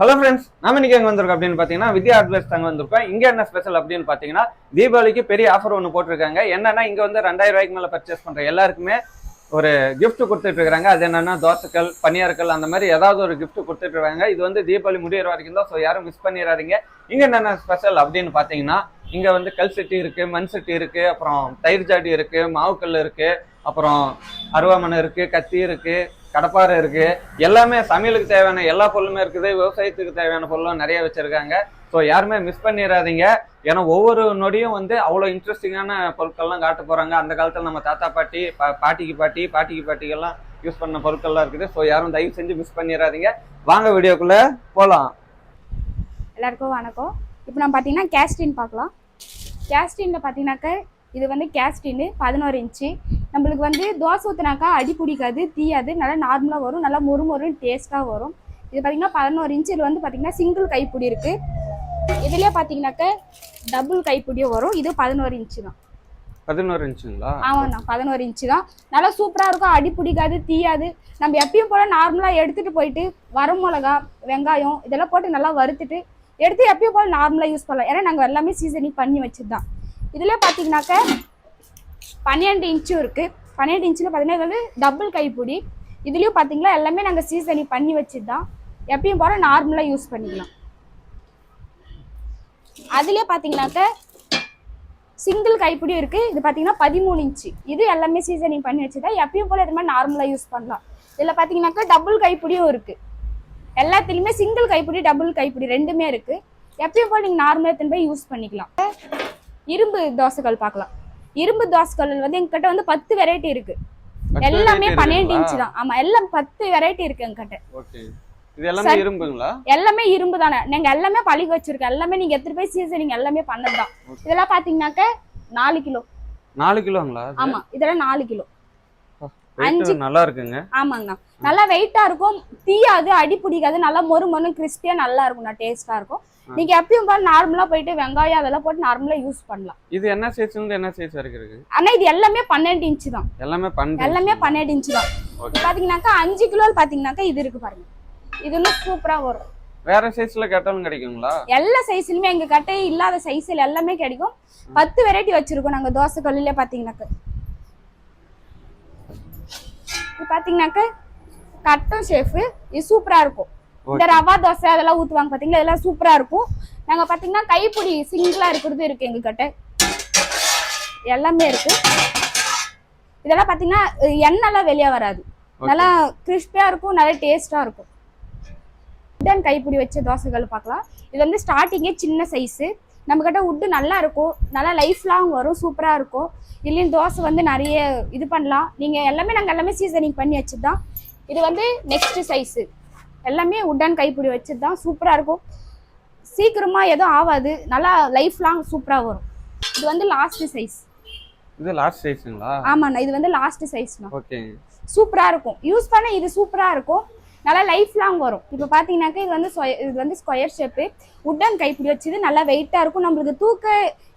Hello friends நம்ம இன்னைக்கு எங்க வந்திருக்கோம் அப்படின்னு பாத்தீங்கன்னா வித்யா அட்வைஸ் தாங்க வந்திருக்கோம். இங்க என்ன ஸ்பெஷல் அப்படின்னு பாத்தீங்கன்னா தீபாவளிக்கு பெரிய ஆஃபர் ஒன்று போட்டிருக்காங்க. என்னன்னா இங்க வந்து ரெண்டாயிரம் ரூபாய்க்கு மேல பர்ச்சேஸ் பண்ற எல்லாருக்குமே ஒரு கிஃப்ட் கொடுத்துட்டு இருக்காங்க. அது என்னன்னா தோசைக்கல் பனியார்கள் அந்த மாதிரி ஏதாவது ஒரு கிஃப்ட் கொடுத்துட்டு இருக்காங்க. இது வந்து தீபாவளி முடியிற வரைக்கும் தான் ஸோ யாரும் மிஸ் பண்ணிடாதீங்க இங்க என்னென்ன ஸ்பெஷல் அப்படின்னு பாத்தீங்கன்னா இங்க வந்து கல் சட்டி இருக்கு மண் சட்டி இருக்கு அப்புறம் தயிர் ஜாடி இருக்கு மாவுக்கல் இருக்கு அப்புறம் அருவாமனை இருக்கு கத்தி இருக்கு கடப்பாறை இருக்கு. எல்லாமே சமையலுக்கு தேவையான எல்லா பொருளுமே இருக்குது. விவசாயத்துக்கு தேவையான பொருளும் நிறைய வச்சிருக்காங்க. ஸோ யாருமே மிஸ் பண்ணிடாதீங்க ஏன்னா ஒவ்வொரு நொடியும் வந்து அவ்வளோ இன்ட்ரெஸ்டிங்கான பொருட்கள்லாம் காட்ட போறாங்க. அந்த காலத்தில் நம்ம தாத்தா பாட்டி பா- பாட்டிக்கு பாட்டி பாட்டிக்கு பாட்டிக்கெல்லாம் யூஸ் பண்ண பொருட்கள்லாம் இருக்குது. ஸோ யாரும் தயவு செஞ்சு மிஸ் பண்ணிடாதீங்க வாங்க வீடியோக்குள்ள போகலாம் எல்லாருக்கும் வணக்கம். இப்போ நம்ம பார்த்தீங்கன்னா கேஸ்டின் பார்க்கலாம். கேஸ்டினில் பார்த்தீங்கன்னாக்கா இது வந்து கேஸ்டின்னு பதினோரு இன்ச்சு நம்மளுக்கு வந்து தோசை ஊற்றினாக்கா அடி பிடிக்காது தீயாது. நல்லா நார்மலாக வரும். நல்லா மொறு மொறுன்னு டேஸ்ட்டாக வரும். இது பார்த்தீங்கன்னா பதினோரு இன்ச்சு இது வந்து பார்த்தீங்கன்னா சிங்கிள் கைப்பிடி இருக்குது இதுலேயே பார்த்தீங்கன்னாக்கா டபுள் கைப்பிடியும் வரும். இது பதினோரு இன்ச்சு தான். பதினோரு இன்ச்சுங்களா ஆமாண்ணா பதினோரு இன்ச்சு தான். நல்லா சூப்பராக இருக்கும். அடி பிடிக்காது தீயாது. நம்ம எப்பயும் போல நார்மலாக எடுத்துகிட்டு போயிட்டு வர மிளகா வெங்காயம் இதெல்லாம் போட்டு நல்லா வறுத்துட்டு எடுத்து எப்பயும் போல நார்மலாக யூஸ் பண்ணலாம். ஏன்னா நாங்கள் எல்லாமே சீசனிங் பண்ணி வச்சுட்டு தான் இதில் பார்த்தீங்கன்னாக்க பன்னெண்டு இன்ச்சும் இருக்குது பன்னெண்டு இன்ச்சில் பார்த்தீங்கன்னா இது வந்து டபுள் கைப்பிடி. இதுலேயும் பார்த்தீங்களா எல்லாமே நாங்கள் சீசனிங் பண்ணி வச்சுட்டு தான் எப்பயும் போல நார்மலாக யூஸ் பண்ணிக்கலாம். அதுலேயே பார்த்தீங்கன்னாக்க சிங்கிள் கைப்பிடியும் இருக்குது இது பார்த்தீங்கன்னா பதிமூணு இன்ச்சு. இது எல்லாமே சீசனிங் பண்ணி வச்சுதான் எப்பயும் போல் இது மாதிரி நார்மலாக யூஸ் பண்ணலாம். இதில் பார்த்தீங்கன்னாக்கா டபுள் கைப்பிடியும் இருக்குது எல்லாத்துலேயுமே சிங்கிள் கைப்பிடி டபுள் கைப்பிடி ரெண்டுமே இருக்குது எப்பயும் போல் நீங்கள் நார்மலாக எத்தனை போய் யூஸ் பண்ணிக்கலாம். இரும்பு தோசைகள் பார்க்கலாம். இரும்பு தோசைகள் வந்து எங்ககிட்ட வந்து பத்து வெரைட்டி இருக்கு. எல்லாமே பன்னெண்டு? இன்ச்சு தான். ஆமா எல்லாம் பத்து வெரைட்டி இருக்கு எங்ககிட்ட. எல்லாமே சரி. இரும்புங்களா? எல்லாமே இரும்பு தானே. நீங்க எல்லாமே பழகி வச்சிருக்கோம் எல்லாமே நீங்க எடுத்துட்டு போய் சீசனிங் எல்லாமே பண்ணதுதான். இதெல்லாம் பாத்தீங்கன்னாக்க நாலு கிலோ. நாலு கிலோங்களா? ஆமா இதெல்லாம் நாலு கிலோ. அஞ்சு. நல்லா இருக்குங்க ஆமாங்கண்ணா நல்லா வெயிட்டா இருக்கும். தீயாது அடி பிடிக்காது. நல்லா மொறு மொறு கிறிஸ்பியா நல்லா இருக்கும்ண்ணா டேஸ்டா இருக்கும். நீங்க எப்பயும் போல நார்மலா போயிட்டு வெங்காயம் அதெல்லாம் போட்டு நார்மலா யூஸ் பண்ணலாம். இது என்ன சைஸ்ல இருந்து என்ன சைஸ் வரைக்கும் இருக்கு? ஆனா இது எல்லாமே பன்னெண்டு இன்ச்சு தான். எல்லாமே எல்லாமே பன்னெண்டு இன்ச்சு தான். பாத்தீங்கன்னாக்கா அஞ்சு கிலோ பாத்தீங்கன்னாக்கா இது இருக்கு பாருங்க. இது இன்னும் சூப்பரா வரும். வேற சைஸ்ல கேட்டாலும் கிடைக்குங்களா? எல்லா சைஸ்லயுமே எங்க கட்டை இல்லாத சைஸ்ல எல்லாமே கிடைக்கும். பத்து வெரைட்டி வச்சிருக்கோம் நாங்க தோசை கல்லுல பாத்தீங்கன்னாக்க. இது பாத்தீங்கன்னாக்க கட்டம் ஷேஃப் இது சூப்பரா இருக்கும். இந்த ரவா தோசை அதெல்லாம் ஊத்துவாங்க பாத்தீங்களா? இதெல்லாம் சூப்பரா இருக்கும். நாங்க பாத்தீங்கன்னா கைப்பிடி சிங்கிளா இருக்கிறது இருக்கு எங்க கிட்ட எல்லாமே இருக்கு. இதெல்லாம் பாத்தீங்கன்னா அஹ், எண்ணெய்லாம் வெளியே வராது. நல்லா கிறிஸ்பியா இருக்கும் நல்லா டேஸ்டா இருக்கும். உட்டன் கைப்பிடி வச்ச தோசைகள் பார்க்கலாம். இது வந்து ஸ்டார்டிங்கே சின்ன சைஸு நம்மக்கிட்ட உட்டு நல்லா இருக்கும். நல்லா லைஃப் லாங் வரும் சூப்பராக இருக்கும். இல்லைன்னு தோசை வந்து நிறைய இது பண்ணலாம். நீங்கள் எல்லாமே நாங்கள் எல்லாமே சீசனிங் பண்ணி வச்சுட்டு தான் இது வந்து நெக்ஸ்ட் சைஸு எல்லாமே உட்டன் கைப்பிடி வச்சது தான் சூப்பராக இருக்கும். சீக்கிரமாக எதுவும் ஆகாது நல்லா லைஃப் லாங் சூப்பராக வரும். இது வந்து லாஸ்ட் சைஸ் இது லாஸ்ட் சைஸுங்களா ஆமாண்ணா இது வந்து லாஸ்ட் சைஸ்ண்ணா ஓகேங்க சூப்பராக இருக்கும். யூஸ் பண்ண இது சூப்பராக இருக்கும். நல்லா லைஃப் லாங் வரும். இப்போ பார்த்தீங்கன்னாக்கா இது வந்து இது வந்து ஸ்கொயர் ஷேப்பு உட்டன் கைப்பிடி வச்சது நல்லா வெயிட்டாக இருக்கும். நம்மளுக்கு தூக்க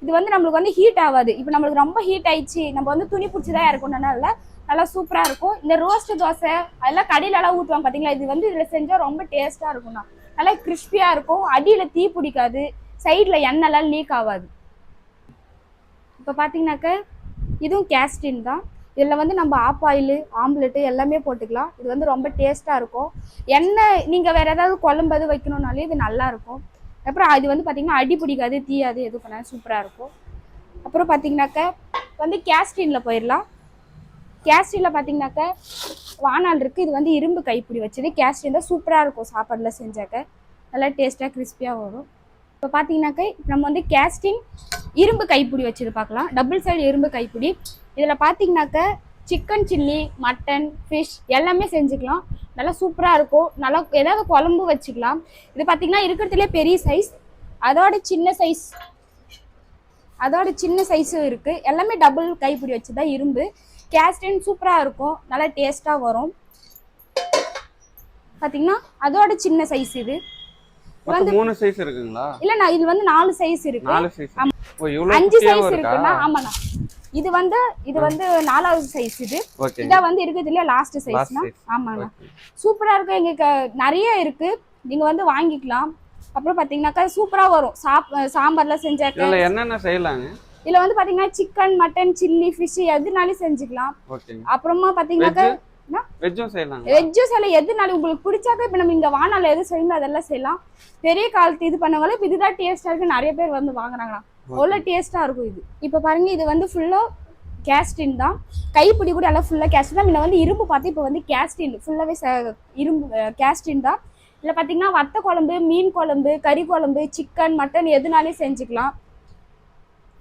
இது வந்து நம்மளுக்கு வந்து ஹீட் ஆகாது. இப்போ நம்மளுக்கு ரொம்ப ஹீட் ஆயிடுச்சு நம்ம வந்து துணி பிடிச்சதா இருக்கணும்னால நல்லா சூப்பராக இருக்கும். இந்த ரோஸ்ட் தோசை அதெல்லாம் கடையிலலாம் ஊற்றுவாங்க பார்த்தீங்களா இது வந்து இதில் செஞ்சால் ரொம்ப டேஸ்ட்டாக இருக்கும்ண்ணா. நல்லா கிறிஸ்பியாக இருக்கும். அடியில் தீ பிடிக்காது. சைடில் எண்ணெய்லாம் லீக் ஆகாது. இப்போ பார்த்தீங்கன்னாக்க இதுவும் கேஸ்டின் தான். இதில் வந்து நம்ம ஆப் ஆயில் ஆம்லெட்டு எல்லாமே போட்டுக்கலாம். இது வந்து ரொம்ப டேஸ்ட்டாக இருக்கும். எண்ணெய் நீங்கள் வேறு ஏதாவது குழம்பு எது வைக்கணுன்னாலே இது நல்லாயிருக்கும் அப்புறம் அது வந்து பார்த்திங்கன்னா அடி பிடிக்காது தீயாது எது பண்ணாலும் சூப்பராக இருக்கும். அப்புறம் பார்த்தீங்கன்னாக்க வந்து கேஸ்டினில் போயிடலாம். கேஸ்டினில் பார்த்தீங்கன்னாக்க வானால் இருக்குது இது வந்து இரும்பு கைப்பிடி வச்சது. கேஸ்டின் தான் சூப்பராக இருக்கும் சாப்பாடில் செஞ்சாக்க. நல்லா டேஸ்ட்டாக கிறிஸ்பியாக வரும். இப்போ பார்த்தீங்கன்னாக்க நம்ம வந்து கேஸ்டின் இரும்பு கைப்பிடி வச்சது பார்க்கலாம். டபுள் சைடு இரும்பு கைப்பிடி. இதில் பார்த்தீங்கன்னாக்க சிக்கன் சில்லி மட்டன் ஃபிஷ் எல்லாமே செஞ்சுக்கலாம். நல்லா சூப்பராக இருக்கும். நல்லா ஏதாவது குழம்பு வச்சுக்கலாம். இது பார்த்தீங்கன்னா இருக்கிறதுலே பெரிய சைஸ் அதோட சின்ன சைஸ் அதோட சின்ன சைஸும் இருக்குது எல்லாமே டபுள் கைப்பிடி வச்சு தான் இரும்பு கேஸ்டின் சூப்பராக இருக்கும். நல்லா டேஸ்ட்டாக வரும். பார்த்தீங்கன்னா அதோட சின்ன சைஸ் இது. மொத்தம் மூணு சைஸ் இருக்குங்களா? இல்லைண்ணா இது வந்து நாலு சைஸ் இருக்கு. நாலு சைஸ் இவ்வளவு அஞ்சு சைஸ் இருக்கா? இருக்குன்னா ஆமாண்ணா. இது வந்து இது வந்து நாலாவது சைஸ் இது. இதான் வந்து இருக்கிறதுல லாஸ்ட் லாஸ்ட் சைஸ்னா சைஸ் ஆமாண்ணா சூப்பரா இருக்கு. எங்களுக்கு நிறைய இருக்கு. நீங்க வந்து வாங்கிக்கலாம். அப்புறம் பாத்தீங்கன்னாக்கா சூப்பரா வரும். சாப் சாம்பார்ல செஞ்சாக்க என்னென்ன செய்யலாங்க? இதுல வந்து பாத்தீங்கன்னா சிக்கன் மட்டன் சில்லி ஃபிஷ் எதுனாலும் செஞ்சுக்கலாம். அப்புறமா பாத்தீங்கன்னாக்கா? வெஜ்ஜும் செய்யலாங்க. வெஜ்ஜும் செய்யலாம். எதுனாலும் உங்களுக்கு பிடிச்சாக்க இப்போ நம்ம இங்க வானால எது செய்யணும் அதெல்லாம் செய்யலாம். பெரிய காலத்து இது பண்ணவங்கள இப்போ இதுதான் டேஸ்டா இருக்கு. நிறைய பேர் வந்து வாங்குறாங்களா அவ்வளோ டேஸ்ட்டாக இருக்கும் இது. இப்போ பாருங்க இது வந்து ஃபுல்லாக கேஸ்டின் தான். கைப்பிடி கூட எல்லாம் ஃபுல்லாக கேஸ்டின் தான். முன்ன வந்து இரும்பு பார்த்து இப்போ வந்து கேஸ்டின் ஃபுல்லாவே இரும்பு கேஸ்டின் தான். இதில் பார்த்தீங்கன்னா வத்த குழம்பு மீன் குழம்பு கறி குழம்பு சிக்கன் மட்டன் எதுனாலே செஞ்சுக்கலாம்.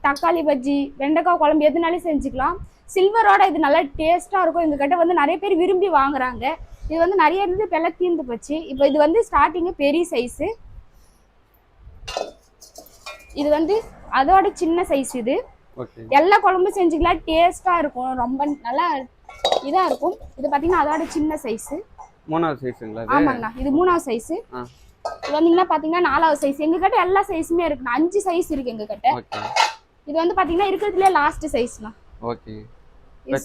தக்காளி பஜ்ஜி வெண்டைக்காய் குழம்பு எதுனாலும் செஞ்சுக்கலாம். சில்வரோட இது நல்லா டேஸ்ட்டாக இருக்கும். எங்ககிட்ட வந்து நிறைய பேர் விரும்பி வாங்குறாங்க. இது வந்து நிறைய இருந்து இப்போ எல்லாம் தீர்ந்து போச்சு. இப்போ இது வந்து ஸ்டார்டிங்கு பெரிய சைஸு இது வந்து அதோட சின்ன சைஸ் இது. எல்லா குழம்பும் செஞ்சுக்கலாம் டேஸ்ட்டாக இருக்கும். ரொம்ப நல்லா இதாக இருக்கும். இது பார்த்தீங்கன்னா அதோட சின்ன சைஸு மூணாவது சைஸுங்களா இது? ஆமாங்கண்ணா இது மூணாவது சைஸு இது வந்தீங்கன்னா பார்த்தீங்கன்னா நாலாவது சைஸ் எங்ககிட்ட எல்லா சைஸுமே இருக்குண்ணா அஞ்சு சைஸ் இருக்கு எங்ககிட்ட. ஓகே இது வந்து பார்த்தீங்கன்னா இருக்கிறதுலே லாஸ்ட் சைஸ்ண்ணா ஓகே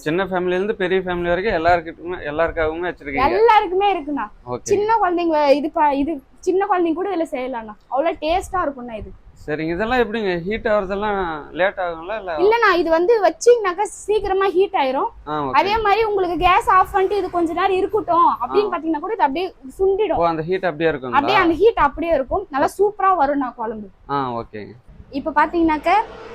சின்ன ஃபேமிலில இருந்து பெரிய ஃபேமிலி வரைக்கும் எல்லாருக்கிட்டுமே எல்லாருக்காகவுமே வச்சிருக்கீங்க. எல்லாருக்குமே இருக்குண்ணா. சின்ன குழந்தைங்க இது இது சின்ன குழந்தைங்க கூட இதுல செய்யலாம்ண்ணா அவ்வளோ டேஸ்டா இருக்கும்ண்ணா இது. சரிங்க இதெல்லாம் எப்படிங்க? ஹீட் ஆகுறதெல்லாம் லேட் ஆகுங்களா இல்ல? இல்லண்ணா இது வந்து வச்சீங்கன்னாக்கா சீக்கிரமா ஹீட் ஆயிரும். ஓகே அதே மாதிரி உங்களுக்கு கேஸ் ஆஃப் பண்ணிட்டு இது கொஞ்ச நேரம் இருக்கட்டும் அப்படின்னு பாத்தீங்கன்னா கூட இது அப்படியே சுண்டிடும். அந்த ஹீட் அப்படியே இருக்குங்களா? அப்படியே அந்த ஹீட் அப்படியே இருக்கும். நல்லா சூப்பரா வரும்ண்ணா குழம்பு. ஆ ஓகேங்க இப்போ பார்த்தீங்கன்னாக்க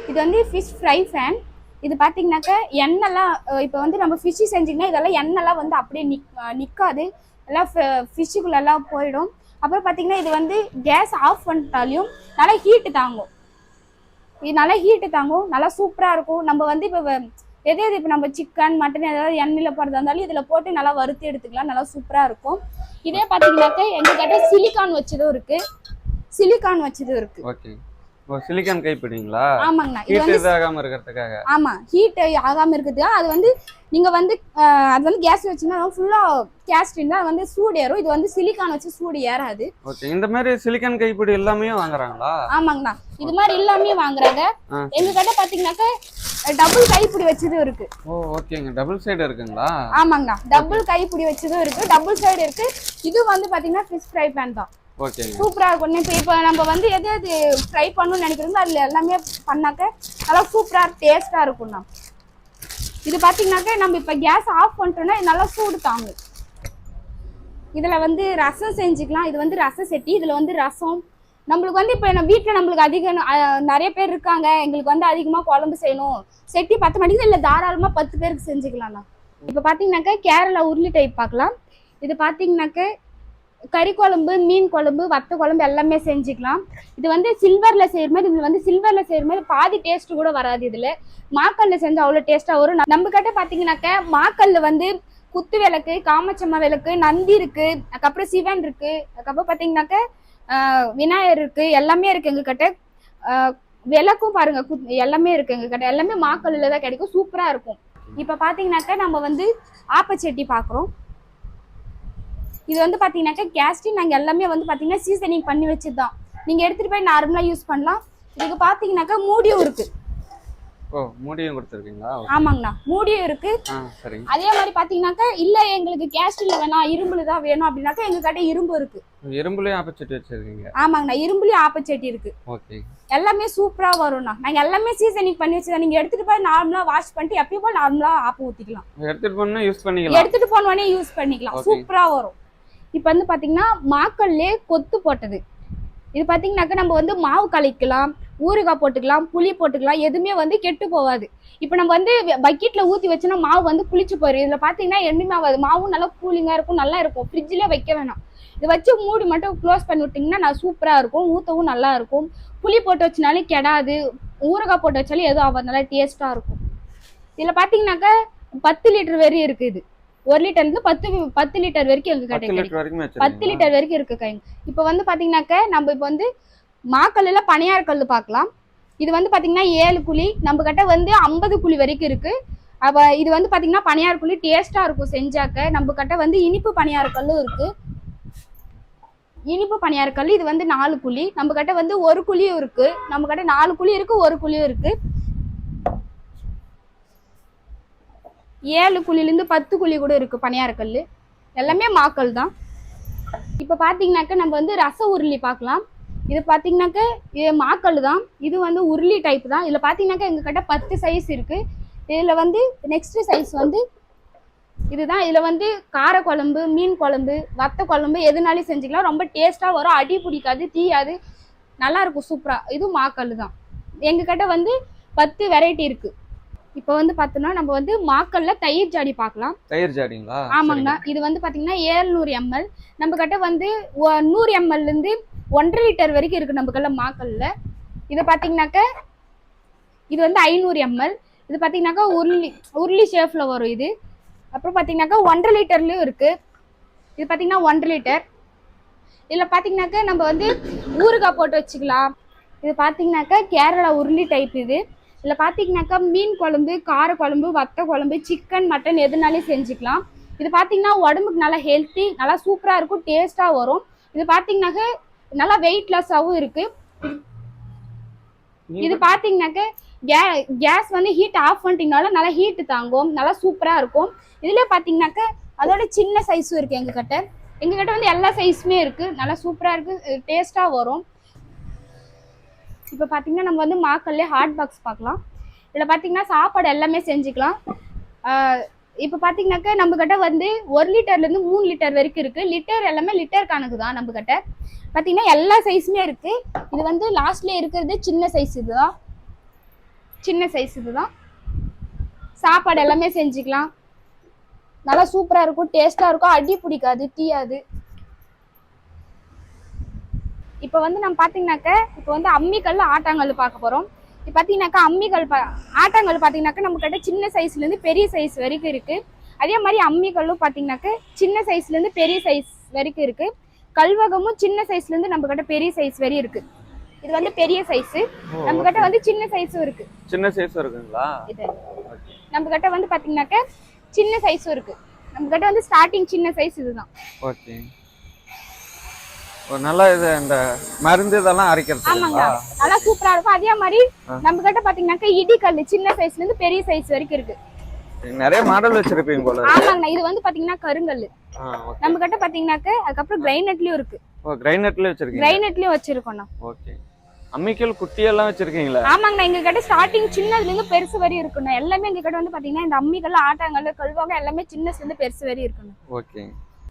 இது வந்து ஃபிஷ் ஃப்ரை ஃபேன் இது பார்த்தீங்கன்னாக்க எண்ணெய்லாம் இப்போ வந்து நம்ம ஃபிஷ்ஷு செஞ்சிங்கன்னா இதெல்லாம் எண்ணெய்லாம் வந்து அப்படியே நிக் அஹ் நிக்காது எல்லாம் ஃபிஷ்ஷுக்குள்ளெல்லாம் போயிடும். அப்புறம் பார்த்தீங்கன்னா இது வந்து கேஸ் ஆஃப் பண்ணிட்டாலையும் நல்லா ஹீட்டு தாங்கும். இது நல்லா ஹீட்டு தாங்கும். நல்லா சூப்பராக இருக்கும். நம்ம வந்து இப்போ எது எது இப்போ நம்ம சிக்கன் மட்டன் ஏதாவது எண்ணெயில் போடுறதா இருந்தாலும் இதில் போட்டு நல்லா வறுத்து எடுத்துக்கலாம். நல்லா சூப்பராக இருக்கும். இதே பார்த்தீங்கன்னாக்க எங்ககிட்ட சிலிக்கான் வச்சதும் இருக்குது சிலிக்கான் வச்சதும் இருக்குது ஓகே சிலிக்கான் கைப்பிடிங்களா? ஆமாங்கண்ணா. இது ஹீட் வந்து இதாகாம இருக்கிறதுக்காக? ஆமா ஹீட் ஆகாம இருக்குது அது வந்து நீங்க வந்து அது வந்து கேஸ் வச்சீங்கன்னா ஃபுல்லா கேஸ் இருந்தா வந்து சூடு ஏறும். இது வந்து சிலிக்கான் வச்சு சூடு ஏறாது. ஓகே இந்த மாதிரி சிலிக்கான் கைப்பிடி எல்லாமே வாங்குறாங்களா? ஆமாங்கண்ணா. இது மாதிரி எல்லாமே வாங்குறாங்க. எங்க கிட்ட பாத்தீங்கன்னாக்க டபுள் கைப்பிடி வச்சதும் இருக்கு. ஓ ஓகேங்க டபுள் சைடு இருக்குங்களா? ஆமாங்கண்ணா. டபுள் கைப்பிடி வச்சதும் இருக்கு. டபுள் சைடு இருக்கு. இது வந்து பாத்தீங்கன்னா ஃபிஷ் ஃப்ரை பேன் தான். சூப்பரா இருக்கும். இப்போ இப்போ நம்ம வந்து எது எது ஃப்ரை பண்ணணும்னு நினைக்கிறோமோ அதுல எல்லாமே பண்ணாக்க நல்லா சூப்பரா டேஸ்டா இருக்கும்ண்ணா இது பாத்தீங்கன்னாக்க நம்ம இப்ப கேஸ் ஆஃப் பண்ணிட்டோம்னா இது நல்லா சூடு தாங்கும். இதுல வந்து ரசம் செஞ்சுக்கலாம். இது வந்து ரசம் செட்டி இதுல வந்து ரசம். நம்மளுக்கு வந்து இப்போ நம்ம வீட்டில் நம்மளுக்கு அதிக நிறைய பேர் இருக்காங்க. எங்களுக்கு வந்து அதிகமாக குழம்பு செய்யணும். செட்டி பத்து மணிக்கு இல்லை தாராளமாக பத்து பேருக்கு செஞ்சுக்கலாம்ண்ணா. இப்போ பார்த்தீங்கன்னாக்கா கேரளா உருளி டைப் பார்க்கலாம் இது பார்த்தீங்கன்னாக்க கறி குழம்பு மீன் குழம்பு வத்த குழம்பு எல்லாமே செஞ்சுக்கலாம். இது வந்து சில்வர்ல செய்யற மாதிரி இதில் வந்து சில்வர்ல செய்யற மாதிரி பாதி டேஸ்ட் கூட வராது இதுல. மாக்கல்ல செஞ்சா அவ்வளோ டேஸ்டா வரும். நம்ம கிட்ட பாத்தீங்கன்னாக்க மாக்கல்ல வந்து குத்து விளக்கு காமச்சம்மா விளக்கு நந்தி இருக்கு அதுக்கப்புறம் சிவன் இருக்கு அதுக்கப்புறம் பாத்தீங்கன்னாக்க விநாயகர் இருக்கு எல்லாமே இருக்கு எங்க கிட்ட. விளக்கும் பாருங்க குத்- எல்லாமே இருக்கு எங்க கிட்ட. எல்லாமே மாக்கல்ல தான் கிடைக்கும். சூப்பரா இருக்கும். இப்ப பாத்தீங்கன்னாக்க நம்ம வந்து ஆப்பச்சட்டி பாக்குறோம். இது வந்து பாத்தீங்கன்னாக்கா கேஸ்டின் நாங்க எல்லாமே வந்து பாத்தீங்கன்னா சீசனிங் பண்ணி வச்சது தான் நீங்க எடுத்துட்டு போய் நார்மலா யூஸ் பண்ணலாம். இதுக்கு பாத்தீங்கன்னாக்கா மூடியும் இருக்கு. ஓ மூடியும் கொடுத்துருக்கீங்களா? ஆமாங்கண்ணா. மூடியும் இருக்கு. அதே மாதிரி பாத்தீங்கன்னாக்கா இல்ல எங்களுக்கு கேஸ்டின்ல வேணாம் இரும்புல தான் வேணும் அப்படின்னாக்கா எங்க கிட்ட இரும்பு இருக்கு. இரும்புலயும் ஆப்போசிட் வச்சிருக்கீங்க. ஆமாங்கண்ணா இரும்புலயும் ஆப்பச்சட்டி இருக்கு. ஓகே. எல்லாமே சூப்பரா வரும்ண்ணா. நாங்க எல்லாமே சீசனிங் பண்ணி வச்சதான். நீங்க எடுத்துட்டு போய் நார்மலா வாஷ் பண்ணிட்டு எப்பயும் போல நார்மலா ஆப்ப ஊத்திக்கலாம். எடுத்துட்டு போனா யூஸ் பண்ணிக்கலாம். எடுத்துட்டு போனோடனே யூஸ் பண்ணிக்கலாம். சூப்பரா வரும். இப்போ வந்து பாத்தீங்கன்னா மாக்கல்லே கொத்து போட்டது. இது பாத்தீங்கன்னாக்க நம்ம வந்து மாவு கலக்கலாம் ஊறுகாய் போட்டுக்கலாம் புளி போட்டுக்கலாம் எதுவுமே வந்து கெட்டு போகாது. இப்போ நம்ம வந்து பக்கெட்ல ஊத்தி வச்சோன்னா மாவு வந்து புளிச்சு போயிடும் இதுல பாத்தீங்கன்னா எண்ணெய் ஆகாது. மாவும் நல்லா கூலிங்கா இருக்கும் நல்லா இருக்கும். ஃப்ரிட்ஜ்ல வைக்க வேணாம். இதை வச்சு மூடி மட்டும் க்ளோஸ் பண்ணி விட்டீங்கன்னா நான் சூப்பரா இருக்கும். ஊத்தவும் நல்லா இருக்கும். புளி போட்டு வச்சனாலே கெடாது. ஊறுகாய் போட்டு வச்சாலும் எதுவும் ஆகாது. நல்லா டேஸ்டா இருக்கும். இதுல பாத்தீங்கன்னாக்க பத்து லிட்டர் வரையும் இருக்கு இது ஒரு லிட்டர்ல இருந்து பத்து பத்து லிட்டர் வரைக்கும் எங்க பத்து கிடைக்கும் லிட்டர் வரைக்கும் பத்து லிட்டர் வரைக்கும் இருக்கு கைங்க இப்போ வந்து பாத்தீங்கன்னாக்க நம்ம இப்போ வந்து மாக்கல்லுல பனியார் கல் பார்க்கலாம் இது வந்து பாத்தீங்கன்னா ஏழு குழி நம்ம கிட்ட வந்து ஐம்பது குழி வரைக்கும் இருக்கு. அப்ப இது வந்து பாத்தீங்கன்னா பனியார் குழி டேஸ்டா இருக்கும் செஞ்சாக்க. நம்ம கிட்ட வந்து இனிப்பு பனியார் கல்லும் இருக்கு. இனிப்பு பனியார் கல் இது வந்து நாலு குழி நம்ம கிட்ட வந்து ஒரு குழியும் இருக்கு. நம்ம கிட்ட நாலு குழி இருக்கு ஒரு குழியும் இருக்கு. ஏழு குழிலேருந்து பத்து குழி கூட இருக்கு பனியார் கல் எல்லாமே மாக்கல் தான். இப்போ பார்த்தீங்கன்னாக்க நம்ம வந்து ரச உருளி பார்க்கலாம் இது பார்த்தீங்கன்னாக்க இது மாக்கல் தான். இது வந்து உருளி டைப் தான். இதில் பார்த்தீங்கன்னாக்க எங்ககிட்ட பத்து சைஸ் இருக்குது இதில் வந்து நெக்ஸ்ட் சைஸ் வந்து இதுதான். இதில் வந்து கார குழம்பு மீன் குழம்பு வத்த குழம்பு எதுனாலும் செஞ்சுக்கலாம். ரொம்ப டேஸ்ட்டாக வரும். அடி பிடிக்காது தீயாது. நல்லாயிருக்கும் சூப்பராக இது மாக்கல் தான். எங்ககிட்ட வந்து பத்து வெரைட்டி இருக்குது இப்போ வந்து பார்த்தோம்னா நம்ம வந்து மாக்கல்ல தயிர் ஜாடி பார்க்கலாம் தயிர் ஜாடிங்களா? ஆமாங்கண்ணா இது வந்து பாத்தீங்கன்னா ஏழ்நூறு எம்எல். நம்ம கிட்ட வந்து நூறு எம்எல் இருந்து ஒன்றரை லிட்டர் வரைக்கும் இருக்கு நம்ம கிட்ட மாக்கல்ல. இது பாத்தீங்கன்னாக்க இது வந்து ஐநூறு எம்எல். இது பாத்தீங்கன்னாக்கா உருளி உருளி ஷேப்ல வரும் இது. அப்புறம் பாத்தீங்கன்னாக்கா ஒன்றரை லிட்டர்லயும் இருக்கு. இது பாத்தீங்கன்னா ஒன்றரை லிட்டர். இதுல பாத்தீங்கன்னாக்கா நம்ம வந்து ஊறுகாய் போட்டு வச்சுக்கலாம். இது பாத்தீங்கன்னாக்கா கேரளா உருளி டைப் இது. இதில் பார்த்தீங்கன்னாக்கா மீன் குழம்பு கார குழம்பு வத்த குழம்பு சிக்கன் மட்டன் எதுனாலும் செஞ்சுக்கலாம். இது பார்த்தீங்கன்னா உடம்புக்கு நல்லா ஹெல்த்தி நல்லா சூப்பராக இருக்கும் டேஸ்ட்டாக வரும். இது பார்த்தீங்கன்னாக்க நல்லா வெயிட்லெஸ்ஸாகவும் இருக்கு. இது பார்த்தீங்கன்னாக்க கே கேஸ் வந்து ஹீட் ஆஃப் பண்ணிட்டீங்கனால நல்லா ஹீட் தாங்கும் நல்லா சூப்பராக இருக்கும். இதில் பார்த்தீங்கன்னாக்க அதோட சின்ன சைஸும் இருக்குது எங்ககிட்ட. எங்ககிட்ட வந்து எல்லா சைஸுமே இருக்குது நல்லா சூப்பராக இருக்குது டேஸ்ட்டாக வரும். இப்போ பார்த்தீங்கன்னா நம்ம வந்து மாக்கல்லே ஹாட் பாக்ஸ் பார்க்கலாம் இதில் பார்த்தீங்கன்னா சாப்பாடு எல்லாமே செஞ்சுக்கலாம். இப்போ பார்த்தீங்கன்னாக்கா நம்ம கிட்ட வந்து ஒரு லிட்டர்லேருந்து மூணு லிட்டர் வரைக்கும் இருக்குது லிட்டர் எல்லாமே லிட்டர் கணக்கு தான் நம்ம கிட்ட பார்த்தீங்கன்னா எல்லா சைஸுமே இருக்குது இது வந்து லாஸ்ட்ல இருக்கிறது சின்ன சைஸ் இதுதான். சின்ன சைஸ் இதுதான். சாப்பாடு எல்லாமே செஞ்சுக்கலாம். நல்லா சூப்பராக இருக்கும் டேஸ்ட்டாக இருக்கும். அடி பிடிக்காது தீயாது. இப்போ வந்து நம்ம பார்த்தீங்கன்னாக்க இப்போ வந்து அம்மிக்கல் ஆட்டாங்கல் பார்க்க போகிறோம் இப்போ பார்த்தீங்கன்னாக்கா அம்மிக்கல் பா ஆட்டாங்கல் பார்த்தீங்கன்னாக்கா நம்ம கிட்ட சின்ன சைஸ்லேருந்து பெரிய சைஸ் வரைக்கும் இருக்குது அதே மாதிரி அம்மிக்கல்லும் பார்த்தீங்கன்னாக்க சின்ன சைஸ்லேருந்து பெரிய சைஸ் வரைக்கும் இருக்குது கல்வகமும் சின்ன சைஸ்லேருந்து நம்ம கிட்ட பெரிய சைஸ் வரையும் இருக்குது இது வந்து பெரிய சைஸு நம்ம கிட்ட வந்து சின்ன சைஸும் இருக்குது சின்ன சைஸ் இருக்குங்களா? இது. நம்ம கிட்ட வந்து பார்த்தீங்கன்னாக்க சின்ன சைஸும் இருக்குது நம்ம கிட்ட வந்து ஸ்டார்டிங் சின்ன சைஸ் இதுதான். ஓகே ஒரு நல்ல இது இந்த மருந்து இதெல்லாம் ஆமாங்க. அரைக்கிறதுங்களா நல்லா சூப்பரா இருக்கும். அதே மாதிரி. நம்ம கிட்ட பாத்தீங்கன்னாக்கா இடிக்கல் சின்ன சைஸ்ல இருந்து பெரிய சைஸ் வரைக்கும் இருக்கு. நிறைய மாடல் வச்சிருப்பீங்க போல. ஆமாங்கண்ணா இது வந்து பாத்தீங்கன்னா கருங்கல் நம்ம கிட்ட பாத்தீங்கன்னாக்க அதுக்கப்புறம் கிரைனட்லயும் இருக்கு. ஓ கிரைனட்ல வச்சிருக்கீங்க கிரைனட்லயும் வச்சிருக்கோம்ண்ணா ஓகே அம்மிக்கல் குட்டியெல்லாம் வச்சிருக்கீங்களா? ஆமாங்கண்ணா எங்க கிட்ட ஸ்டார்டிங் சின்னதுல இருந்து பெருசு வரையும் இருக்குண்ணா எல்லாமே எங்க கிட்ட வந்து பாத்தீங்கன்னா இந்த அம்மிகள் ஆட்டாங்கல் கழுவாங்க எல்லாமே சின்னதுல இருந்து பெருசு வரையும் இருக்குண்ணா ஓகே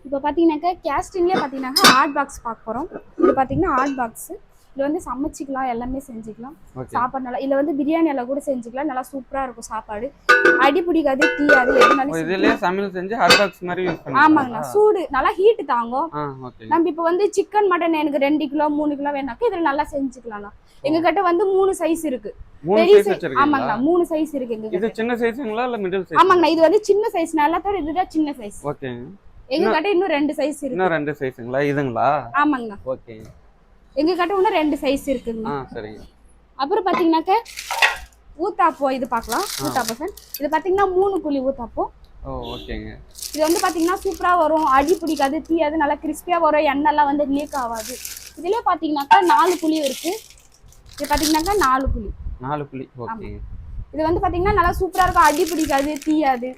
இப்போ பார்த்தீங்கன்னாக்கா கேஸ்டின்லேயே பார்த்தீங்கன்னாக்கா ஹாட் பாக்ஸ் பார்க்க போகிறோம் இது பார்த்தீங்கன்னா ஹாட் பாக்ஸ் இது வந்து சமைச்சிக்கலாம் எல்லாமே செஞ்சுக்கலாம். சாப்பாடு நல்லா இதில் வந்து பிரியாணி எல்லாம் கூட செஞ்சுக்கலாம். நல்லா சூப்பராக இருக்கும் சாப்பாடு. அடி பிடிக்காது தீயாது எதுனாலும் செஞ்சு- இதுலயே சமையல் செஞ்சு ஹாட் பாக்ஸ் மாதிரி யூஸ் ஆமாங்கண்ணா. பண்ணுவீங்களா சூடு நல்லா ஹீட் தாங்கும். நம்ம இப்போ வந்து சிக்கன் மட்டன் எனக்கு ரெண்டு கிலோ மூணு கிலோ வேணாக்கா இதில் நல்லா செஞ்சுக்கலாம்ண்ணா. எங்க கிட்ட வந்து மூணு சைஸ் இருக்கு. பெரிய சைஸ் ஆமாங்கண்ணா மூணு சைஸ் இருக்கு எங்க இது கிட்ட சின்ன சைஸுங்களா இல்ல மிடில் சைஸ் ஆமாங்கண்ணா இது வந்து சின்ன சைஸ் எல்லாத்தோட இதுதான் சின்ன சைஸ் ஓகே. எங்க கிட்ட இன்னும் ரெண்டு சைஸ் இருக்கு. இன்னும் ரெண்டு சைஸுங்களா இதுங்களா? ஆமாங்கண்ணா ஓகே. எங்க கிட்ட இன்னும் ரெண்டு சைஸ் இருக்குங்க. ஆ சரிங்க. அப்புறம் பாத்தீங்கன்னாக்க ஊத்தாப்போ இது பார்க்கலாம் ஊத்தாப்போ சார். இது பாத்தீங்கன்னா மூணு குழி ஊத்தாப்போ. ஓ ஓகேங்க. இது வந்து பாத்தீங்கன்னா சூப்பரா வரும். அடி பிடிக்காது தீயாது நல்லா கிறிஸ்பியா வரும். எண்ணெய்லாம் வந்து லீக் ஆகாது. இதுலயே பாத்தீங்கன்னாக்கா நாலு குழி இருக்கு. இது பாத்தீங்கன்னாக்கா நாலு குழி. நாலு புள்ளி ஓகே. இது வந்து பாத்தீங்கன்னா நல்லா சூப்பரா இருக்கும். அடி பிடிக்காது தீயாது.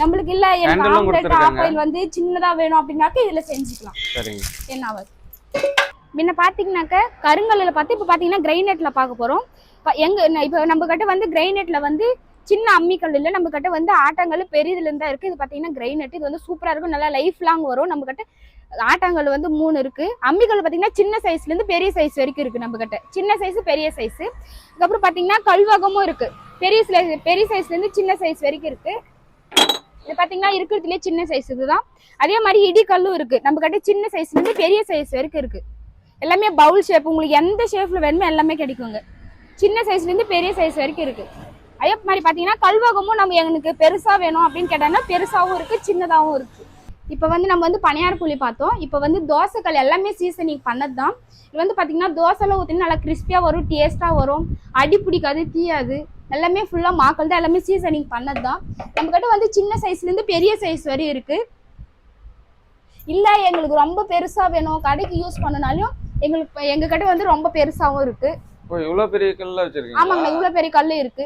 நம்மளுக்கு இல்ல எனக்கு ஆம்லெட். ஆப்பாயில் வந்து சின்னதா வேணும் அப்படின்னாக்க இதுல செஞ்சுக்கலாம். சரிங்க. என்ன ஆகுது முன்ன பாத்தீங்கன்னாக்க கருங்கல்லில் பார்த்து இப்போ பார்த்தீங்கன்னா கிரைனெட்ல பார்க்க போறோம். எங்க இப்போ நம்ம கிட்ட வந்து கிரைனெட்ல வந்து சின்ன அம்மிக்கல் இல்லை நம்ம கிட்ட வந்து ஆட்டாங்கல் பெரியதுல இருந்தா இருக்கு. இது பார்த்தீங்கன்னா கிரைனெட் இது வந்து சூப்பரா இருக்கும். நல்லா லைஃப் லாங் வரும். நம்ம கிட்ட ஆட்டாங்கல் வந்து மூணு இருக்கு. அம்மிக்கல் பார்த்தீங்கன்னா சின்ன சைஸ்ல இருந்து பெரிய சைஸ் வரைக்கும் இருக்கு நம்ம கிட்ட சின்ன சைஸ் பெரிய சைஸ் அதுக்கப்புறம் பார்த்தீங்கன்னா கல்வகமும் இருக்கு. பெரிய பெரிய சைஸ்ல இருந்து சின்ன சைஸ் வரைக்கும் இருக்கு. இது பார்த்தீங்கன்னா இருக்கிறதுலே சின்ன சைஸ் இதுதான். அதே மாதிரி இடிக்கல்லும் இருக்கு. நம்ம கிட்ட சின்ன சைஸ்ல இருந்து பெரிய சைஸ் வரைக்கும் இருக்கு. எல்லாமே பவுல் ஷேப் உங்களுக்கு எந்த ஷேப்ல வேணுமோ எல்லாமே கிடைக்குங்க. சின்ன சைஸ்ல இருந்து பெரிய சைஸ் வரைக்கும் இருக்கு. அதே மாதிரி பாத்தீங்கன்னா கல்வகமும் நம்ம எங்களுக்கு பெருசா வேணும் அப்படின்னு கேட்டாங்கன்னா பெருசாவும் இருக்கு சின்னதாகவும் இருக்கு. இப்போ வந்து நம்ம வந்து பனியார் புளி பார்த்தோம். இப்போ வந்து தோசைக்கல் எல்லாமே சீசனிங் பண்ணது தான் இது வந்து பார்த்தீங்கன்னா தோசைலாம் ஊற்றினா நல்லா கிறிஸ்பியாக வரும் டேஸ்ட்டாக வரும். அடி பிடிக்காது தீயாது. எல்லாமே ஃபுல்லாக மாக்கள் தான் எல்லாமே சீசனிங் பண்ணது தான் நம்ம கிட்ட வந்து சின்ன சைஸ்லேருந்து பெரிய சைஸ் வரையும் இருக்குது இல்லை எங்களுக்கு ரொம்ப பெருசாக வேணும். கடைக்கு யூஸ் பண்ணனாலும் எங்களுக்கு எங்ககிட்ட வந்து ரொம்ப பெருசாகவும் இருக்குது ஓ இவ்வளவு பெரிய கல்ல வச்சிருக்கீங்களா? ஆமாங்கண்ணா இவ்வளவு பெரிய கல்லு இருக்கு.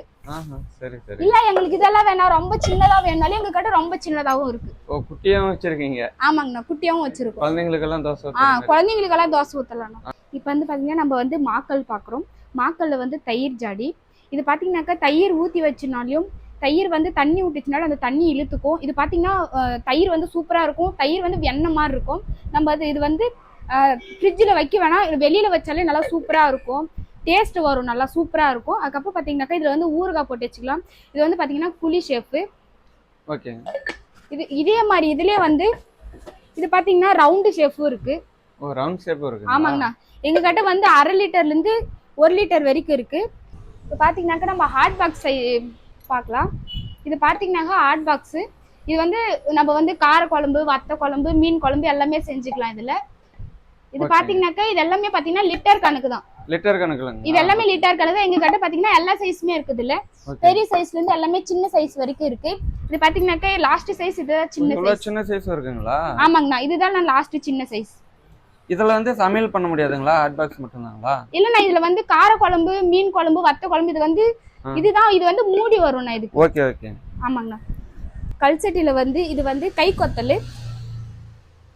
சரி சரி. இல்ல எங்களுக்கு இதெல்லாம் வேணாம். ரொம்ப சின்னதா வேணாலும் எங்க கிட்ட ரொம்ப சின்னதாவும் இருக்கு. ஓ குட்டியாவும் வச்சிருக்கீங்க? ஆமாங்கண்ணா குட்டியாவும் வச்சிருக்கோம். குழந்தைங்களுக்கெல்லாம் தோசை ஆ ஊத்துற மாதிரி. குழந்தைங்களுக்கெல்லாம் தோசை ஊத்தலாம் இப்போ வந்து பாத்தீங்கன்னா நம்ம வந்து மாக்கல் பாக்குறோம். மாக்கல்ல வந்து தயிர் ஜாடி இது பாத்தீங்கன்னாக்கா தயிர் ஊத்தி வச்சுனாலையும் தயிர் வந்து தண்ணி ஊட்டுச்சுனாலும் அந்த தண்ணி இழுத்துக்கும். இது பாத்தீங்கன்னா அஹ், தயிர் வந்து சூப்பரா இருக்கும். தயிர் வந்து வெண்ணெய் மாதிரி இருக்கும். நம்ம அது இது வந்து ஃப்ரிட்ஜில் வைக்க வேணாம். இது வெளியில வச்சாலே நல்லா சூப்பரா இருக்கும். டேஸ்ட் வரும் நல்லா சூப்பரா இருக்கும். அதுக்கப்புறம் பாத்தீங்கன்னாக்கா இதுல வந்து ஊறுகாய் போட்டு வச்சுக்கலாம். இது வந்து பாத்தீங்கன்னா புளி ஷேப்பு ஓகேங்க இது இதே மாதிரி இதுலயே வந்து இது பாத்தீங்கன்னா ரவுண்டு ஷேப்பும் இருக்கு. ஓ ரவுண்ட் ஷேப் இருக்கு ஆமாங்கண்ணா. எங்க கிட்ட வந்து அரை லிட்டர்ல இருந்து ஒரு லிட்டர் வரைக்கும் இருக்கு. இப்போ பாத்தீங்கன்னாக்கா நம்ம ஹாட் பாக்ஸ் பார்க்கலாம் இது பாத்தீங்கன்னாக்கா ஹாட் பாக்ஸ் இது வந்து நம்ம வந்து கார குழம்பு வத்த குழம்பு மீன் குழம்பு எல்லாமே செஞ்சுக்கலாம் இதுல. இது Okay. பாத்தீங்கன்னாக்கா இது எல்லாமே பாத்தீங்கன்னா லிட்டர் கணக்கு தான். லிட்டர் கணக்குலங்க. இது எல்லாமே லிட்டர் கணக்கு எங்க கிட்ட பாத்தீங்கன்னா எல்லா சைஸுமே இருக்குது இல்ல. பெரிய சைஸ்ல இருந்து எல்லாமே சின்ன சைஸ் வரைக்கும் இருக்கு. இது பாத்தீங்கன்னாக்கா லாஸ்ட் சைஸ் இதுதான் சின்ன சைஸ் சின்ன சைஸ் இருக்குங்களா ஆமாங்கண்ணா. இதுதான் நான் லாஸ்ட் சின்ன சைஸ் இதுல வந்து சமையல் பண்ண முடியாதுங்களா? ஹாட் பாக்ஸ் மட்டும்தாங்களா? இல்லண்ணா இதுல வந்து கார குழம்பு மீன் குழம்பு வத்த குழம்பு இது வந்து. இதுதான் இது வந்து மூடி வரும்ண்ணா இதுக்கு. Okay okay. ஆமாங்கண்ணா கல்சட்டியில வந்து இது வந்து கை கொத்தல்.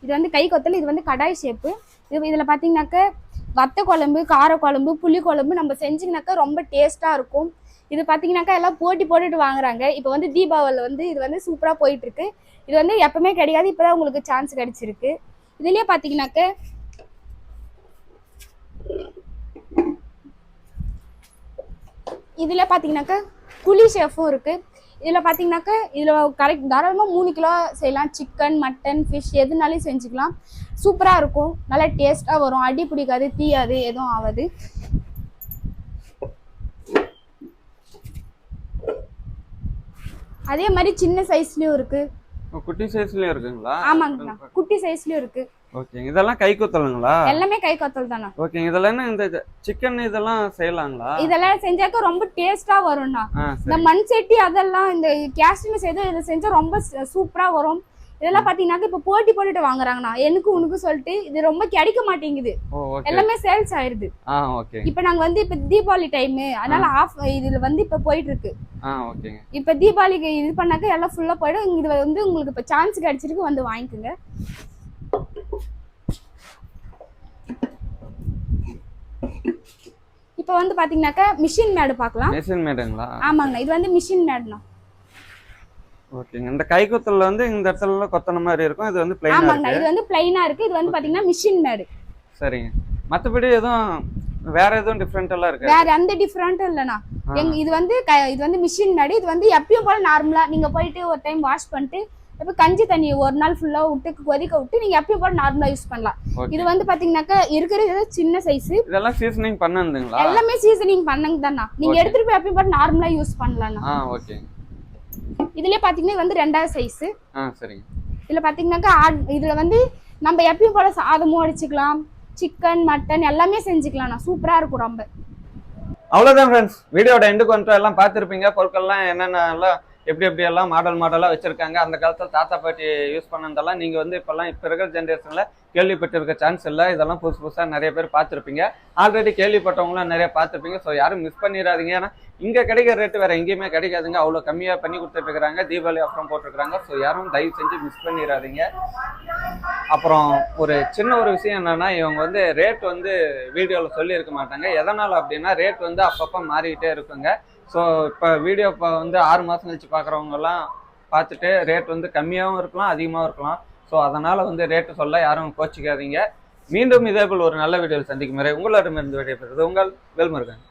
இது வந்து கை கொத்தல் இது வந்து கடாய் ஷேப்பு இது இதுல பாத்தீங்கன்னாக்க வத்த குழம்பு கார குழம்பு புளி குழம்பு நம்ம செஞ்சிங்கனாக்கா ரொம்ப டேஸ்டா இருக்கும். இது பாத்தீங்கன்னாக்கா எல்லாம் போட்டி போட்டுட்டு வாங்குறாங்க. இப்போ வந்து தீபாவளியில் வந்து இது வந்து சூப்பரா போயிட்டு இருக்கு. இது வந்து எப்பவுமே கிடைக்காது இப்பதான் உங்களுக்கு சான்ஸ் கிடைச்சிருக்கு. இதுலயே பாத்தீங்கன்னாக்க இதுல பாத்தீங்கன்னாக்கா புளி ஷெஃப்பும் இருக்கு. இதுல பாத்தீங்கன்னாக்கா இதுல கரெக்ட் தாராளமா மூணு கிலோ செய்யலாம். சிக்கன் மட்டன் ஃபிஷ் எதுனாலும் செஞ்சுக்கலாம். சூப்பரா இருக்கும். நல்லா டேஸ்டா வரும். அடி பிடிக்காது தீயாது எதுவும் ஆகாது. அதே மாதிரி சின்ன சைஸ்லயும் இருக்கு. குட்டி சைஸ்லயும் இருக்குங்களா? ஆமாங்கண்ணா. குட்டி சைஸ்லயும் இருக்கு. ஓகேங்க இதெல்லாம் கை குத்தலுங்களா? எல்லாமே கை கொத்தல் தானா? ஓகேங்க இதெல்லாம் என்ன இந்த சிக்கன் இதெல்லாம் செய்யலாங்களா? இதெல்லாம் செஞ்சாக்க ரொம்ப டேஸ்டா வரும்ண்ணா. ஆ இந்த மண் சட்டி அதெல்லாம் இந்த கேஸ்டின் செய்து இதை செஞ்சா ரொம்ப சூப்பரா வரும். இதெல்லாம் பாத்தீங்கன்னாக்க இப்ப போட்டி போட்டுட்டு வாங்குறாங்கண்ணா. எனக்கு உனக்கு சொல்லிட்டு இது ரொம்ப கிடைக்க மாட்டேங்குது. எல்லாமே சேல்ஸ் ஆயிருது. இப்ப நாங்க வந்து இப்ப தீபாவளி டைம் அதனால ஆஃப் இதுல வந்து இப்ப போயிட்டு இருக்கு இப்ப தீபாவளிக்கு இது பண்ணாக்க எல்லாம் ஃபுல்லா போயிடும். இது வந்து உங்களுக்கு இப்ப சான்ஸ் கிடைச்சிருக்கு வந்து வாங்கிக்கோங்க. இப்ப வந்து பாத்தீங்கன்னாக்கா மிஷின் மேடு பார்க்கலாம். மெஷின் மேடுங்களா ஆமாங்கண்ணா இது வந்து மிஷின் மேடுண்ணா ஓகேங்க. இந்த கை குத்தல்ல வந்து இந்த இடத்துல கொத்தன மாதிரி இருக்கும் இது வந்து பிளைனா இருக்கு? இது வந்து பிளைனா இருக்கு இது வந்து பாத்தீங்கன்னா மிஷின் மேடு சரிங்க. மத்தபடி எதுவும் வேற எதுவும் டிஃப்ரெண்ட் எல்லாம் இருக்கு வேற எந்த டிஃப்ரெண்ட்டும் இல்லைண்ணா. எங்க இது வந்து இது வந்து மிஷின் மேடு இது வந்து எப்பயும் போல நார்மலா நீங்க போயிட்டு ஒரு டைம் வாஷ் பண்ணிட்டு இப்ப கஞ்சி தண்ணி ஒரு நாள் ஃபுல்லா விட்டு கொதிக்க விட்டு நீங்க எப்பயும் போல நார்மலா யூஸ் பண்ணலாம். ஓகே இது வந்து பாத்தீங்கன்னாக்கா இருக்கிறது சின்ன சைஸ் இதெல்லாம் சீசனிங் பண்ணதுங்களா? எல்லாமே சீசனிங் பண்ணங்க தானா? நீங்க. எடுத்துட்டு போய் எப்பயும் போல நார்மலா யூஸ் பண்ணலாம்ண்ணா ஆ ஓகேங்க இதுலயே பாத்தீங்கன்னா வந்து ரெண்டாவது சைஸ் சரிங்க. இதுல பாத்தீங்கன்னாக்கா இதுல வந்து நம்ம எப்பயும் போல சாதமும் அடிச்சுக்கலாம் சிக்கன் மட்டன் எல்லாமே செஞ்சுக்கலாம். சூப்பரா இருக்கும் ரொம்ப. அவ்வளவுதான் ஃப்ரெண்ட்ஸ் வீடியோட எண்டுக்கு வந்துட்டு எல்லாம் பார்த்துருப்பீங்க. பொருட்கள்லாம் என்னென்ன எப்படி எப்படி எல்லாம் மாடல் மாடலாக வச்சுருக்காங்க அந்த காலத்தில் தாத்தா பாட்டி யூஸ் பண்ணதெல்லாம் நீங்கள் வந்து இப்போல்லாம் இப்போ இருக்கிற ஜென்ரேஷனில் கேள்விப்பட்டிருக்க சான்ஸ் இல்லை. இதெல்லாம் புதுசு புதுசாக நிறைய பேர் பார்த்துருப்பீங்க. ஆல்ரெடி கேள்விப்பட்டவங்களும் நிறைய பார்த்துருப்பீங்க. ஸோ யாரும் மிஸ் பண்ணிடாதீங்க. ஏன்னா இங்கே கிடைக்கிற ரேட்டு வேறு எங்கேயுமே கிடைக்காதுங்க. அவ்வளோ கம்மியாக பண்ணி கொடுத்துட்டு தீபாவளி அப்புறம் போட்டிருக்கிறாங்க. ஸோ யாரும் தயவு செஞ்சு மிஸ் பண்ணிடாதீங்க. அப்புறம் ஒரு சின்ன ஒரு விஷயம் என்னென்னா இவங்க வந்து ரேட் வந்து வீடியோவில் சொல்லியிருக்க மாட்டாங்க. எதனால் அப்படின்னா ரேட் வந்து அப்பப்போ மாறிக்கிட்டே இருக்குங்க. ஸோ இப்போ வீடியோ இப்போ வந்து ஆறு மாதம் கழிச்சு பார்க்குறவங்கலாம் பார்த்துட்டு ரேட் வந்து கம்மியாகவும் இருக்கலாம் அதிகமாகவும் இருக்கலாம். ஸோ அதனால் வந்து ரேட்டு சொல்ல யாரும் கோச்சிக்காதீங்க. மீண்டும் இதேபோல் ஒரு நல்ல வீடியோவில் சந்திக்கும் வரை உங்களிடமிருந்து விடைபெறுவது உங்கள் வேல்முருகன்.